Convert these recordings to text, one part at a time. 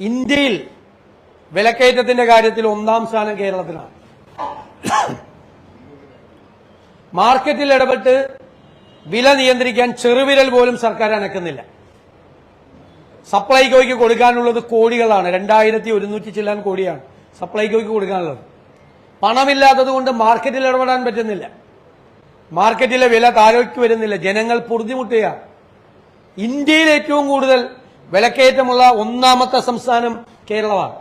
ഇന്ത്യയിൽ വിലക്കയറ്റത്തിന്റെ കാര്യത്തിൽ ഒന്നാം സ്ഥാനം കേരളത്തിലാണ്. മാർക്കറ്റിൽ ഇടപെട്ട് വില നിയന്ത്രിക്കാൻ ചെറുവിരൽ പോലും സർക്കാർ അനക്കുന്നില്ല. സപ്ലൈകോയ്ക്ക് കൊടുക്കാനുള്ളത് കോടികളാണ്. രണ്ടായിരത്തി ഒരുന്നൂറ്റി ചില്ലാൻ കോടിയാണ് സപ്ലൈകോയ്ക്ക് കൊടുക്കാനുള്ളത്. പണമില്ലാത്തത് കൊണ്ട് മാർക്കറ്റിൽ ഇടപെടാൻ പറ്റുന്നില്ല. മാർക്കറ്റിലെ വില താഴേക്ക് വരുന്നില്ല. ജനങ്ങൾ പൊറുതിമുട്ടുകയാണ് ഇന്ത്യയിൽ ഏറ്റവും കൂടുതൽ വിലക്കയറ്റമുള്ള ഒന്നാമത്തെ സംസ്ഥാനം കേരളമാണ്.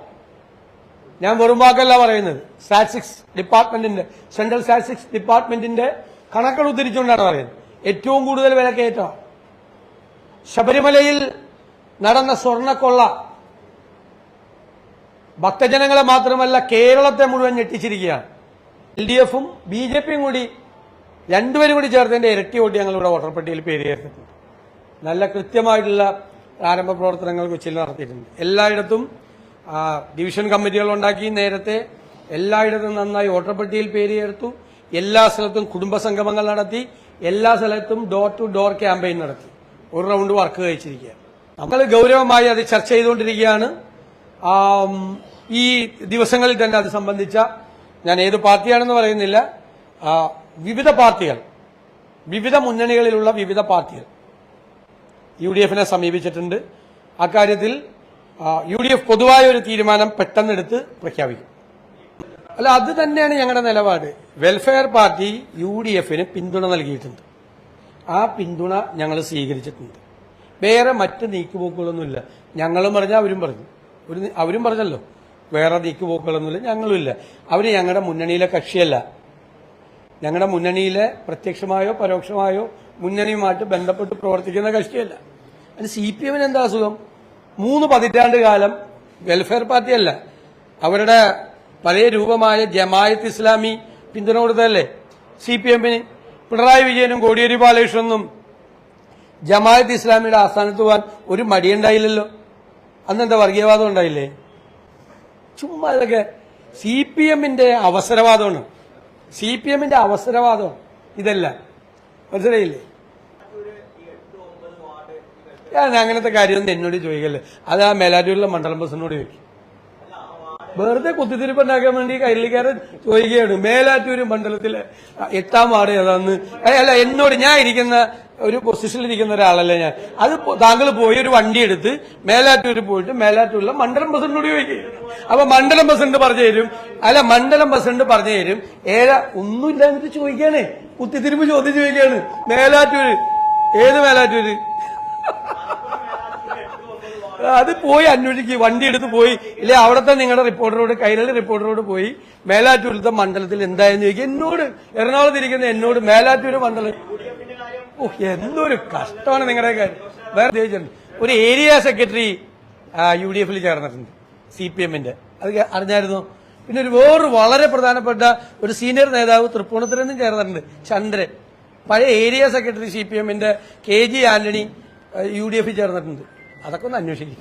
ഞാൻ വെറും വാക്കല്ല പറയുന്നത്. സ്റ്റാറ്റിസ്റ്റിക്സ് ഡിപ്പാർട്ട്മെന്റിന്റെ സെൻട്രൽ സ്റ്റാറ്റിസ്റ്റിക്സ് ഡിപ്പാർട്ട്മെന്റിന്റെ കണക്കുകൾ ഉദ്ധരിച്ചുകൊണ്ടാണ് പറയുന്നത്. ഏറ്റവും കൂടുതൽ വിലക്കയറ്റമാണ് ശബരിമലയിൽ നടന്ന സ്വർണക്കൊള്ള ഭക്തജനങ്ങളെ മാത്രമല്ല കേരളത്തെ മുഴുവൻ ഞെട്ടിച്ചിരിക്കുകയാണ്. എൽ ഡി എഫും ബി ജെ പിയും കൂടി രണ്ടുപേരും കൂടി ചേർത്തതിന്റെ ഇരട്ടി വോട്ട് ഞങ്ങളിവിടെ വോട്ടർപ്പട്ടിയിൽ പേര് ചേർത്തിട്ടുണ്ട്. നല്ല കൃത്യമായിട്ടുള്ള പ്രാരംഭ പ്രവർത്തനങ്ങൾ കൊച്ചിയിൽ നടത്തിയിട്ടുണ്ട്. എല്ലായിടത്തും ഡിവിഷൻ കമ്മിറ്റികൾ ഉണ്ടാക്കി നേരത്തെ എല്ലായിടത്തും നന്നായി വോട്ടർ പട്ടികയിൽ പേര് ചേർത്തു എല്ലാ സ്ഥലത്തും കുടുംബ സംഗമങ്ങൾ നടത്തി. എല്ലാ സ്ഥലത്തും ഡോർ ടു ഡോർ ക്യാമ്പയിൻ നടത്തി. ഒരു റൗണ്ട് വർക്ക് കഴിച്ചിരിക്കുക. നമ്മൾ ഗൗരവമായി അത് ചർച്ച ചെയ്തുകൊണ്ടിരിക്കുകയാണ്. ഈ ദിവസങ്ങളിൽ തന്നെ അത് സംബന്ധിച്ച ഞാൻ ഏത് പാർട്ടിയാണെന്ന് പറയുന്നില്ല. വിവിധ പാർട്ടികൾ വിവിധ മുന്നണികളിലുള്ള വിവിധ പാർട്ടികൾ യു ഡി എഫിനെ സമീപിച്ചിട്ടുണ്ട്. അക്കാര്യത്തിൽ യു ഡി എഫ് പൊതുവായ ഒരു തീരുമാനം പെട്ടെന്നെടുത്ത് പ്രഖ്യാപിക്കും. അല്ല അത് തന്നെയാണ് ഞങ്ങളുടെ നിലപാട്. വെൽഫെയർ പാർട്ടി യു ഡി എഫിന് പിന്തുണ നൽകിയിട്ടുണ്ട്. ആ പിന്തുണ ഞങ്ങൾ സ്വീകരിച്ചിട്ടുണ്ട്. വേറെ മറ്റ് നീക്കുപോക്കുകളൊന്നുമില്ല. ഞങ്ങളും പറഞ്ഞാൽ അവരും പറഞ്ഞു. ഒരു അവരും പറഞ്ഞല്ലോ വേറെ നീക്കുപോക്കുകളൊന്നുമില്ല ഞങ്ങളും ഇല്ല അവർ ഞങ്ങളുടെ മുന്നണിയിലെ കക്ഷിയല്ല. ഞങ്ങളുടെ മുന്നണിയിലെ പ്രത്യക്ഷമായോ പരോക്ഷമായോ മുന്നണിയുമായിട്ട് ബന്ധപ്പെട്ട് പ്രവർത്തിക്കുന്ന കക്ഷിയല്ല. അതിന് സി പി എമ്മിന് എന്താ അസുഖം? മൂന്ന് പതിറ്റാണ്ട് കാലം വെൽഫെയർ പാർട്ടിയല്ല. അവരുടെ പഴയ രൂപമായ ജമായത്ത് ഇസ്ലാമി പിന്തുണ കൊടുത്തതല്ലേ? സി പി എമ്മിന് പിണറായി വിജയനും കോടിയേരി ബാലകൃഷ്ണനും ജമായത്ത് ഇസ്ലാമിയുടെ ആസ്ഥാനത്ത് പോകാൻ ഒരു മടിയുണ്ടായില്ലല്ലോ. അന്നെന്താ വർഗീയവാദം ഉണ്ടായില്ലേ? ചുമ്മാ ഇതൊക്കെ സി പി എമ്മിന്റെ അവസരവാദമാണ്. സി പി എമ്മിന്റെ അവസരവാദം ഇതല്ല. മനസ്സിലായില്ലേ? ഞാൻ അങ്ങനത്തെ കാര്യമൊന്നും എന്നോട് ചോദിക്കല്ലേ. അത് ആ മേലാറ്റൂരിലെ മണ്ഡലം ബസ്സിനോട് ചോദിക്കും. വെറുതെ കുത്തിത്തിരിപ്പുണ്ടാക്കാൻ വേണ്ടി കൈരളിക്കാരൻ ചോദിക്കുകയാണ്. മേലാറ്റൂർ മണ്ഡലത്തിലെ വാർഡ് ഏതാന്ന്? അല്ല എന്നോട് ഞാൻ ഇരിക്കുന്ന ഒരു പൊസിഷനിൽ ഇരിക്കുന്ന ഒരാളല്ല ഞാൻ. അത് താങ്കൾ പോയി ഒരു വണ്ടി എടുത്ത് മേലാറ്റൂർ പോയിട്ട് മേലാറ്റൂരിലെ മണ്ഡലം പ്രസിഡന്റിനോട് ചോദിക്കും അപ്പൊ മണ്ഡലം പ്രസിഡന്റ് പറഞ്ഞു തരും. അല്ല മണ്ഡലം പ്രസിഡന്റ് പറഞ്ഞു തരും. ഏതാ ഒന്നുമില്ല എന്നിട്ട് ചോദിക്കാണ്. കുത്തിത്തിരിപ്പ് ചോദിച്ചു ചോദിക്കാണ്. മേലാറ്റൂര്. ഏത് മേലാറ്റൂര്? അത് പോയി അന്വേഷിക്കുക വണ്ടി എടുത്ത് പോയി. ഇല്ലേ അവിടുത്തെ നിങ്ങളുടെ റിപ്പോർട്ടറോട് കൈരളി റിപ്പോർട്ടറോട് പോയി മേലാറ്റൂരിലത്തെ മണ്ഡലത്തിൽ എന്തായെന്ന് ചോദിക്കുക എന്നോട് എറണാകുളത്ത് ഇരിക്കുന്ന എന്നോട് മേലാറ്റൂര് മണ്ഡലം എന്തൊരു കഷ്ടമാണ് നിങ്ങളുടെ കാര്യം. വേറെ ഒരു ഏരിയ സെക്രട്ടറി യു ഡി എഫിൽ ചേർന്നിട്ടുണ്ട് സി പി എമ്മിന്റെ അത് അറിഞ്ഞായിരുന്നു? പിന്നെ ഒരു വേറൊരു വളരെ പ്രധാനപ്പെട്ട ഒരു സീനിയർ നേതാവ് തൃപ്പൂണിത്തുറയിൽ നിന്നും ചേർന്നിട്ടുണ്ട് ചന്ദ്രൻ. പഴയ ഏരിയ സെക്രട്ടറി സി പി എമ്മിന്റെ K G Antony U D എഫിൽ ചേർന്നിട്ടുണ്ട്. അതൊക്കെ ഒന്ന് അന്വേഷിക്കും.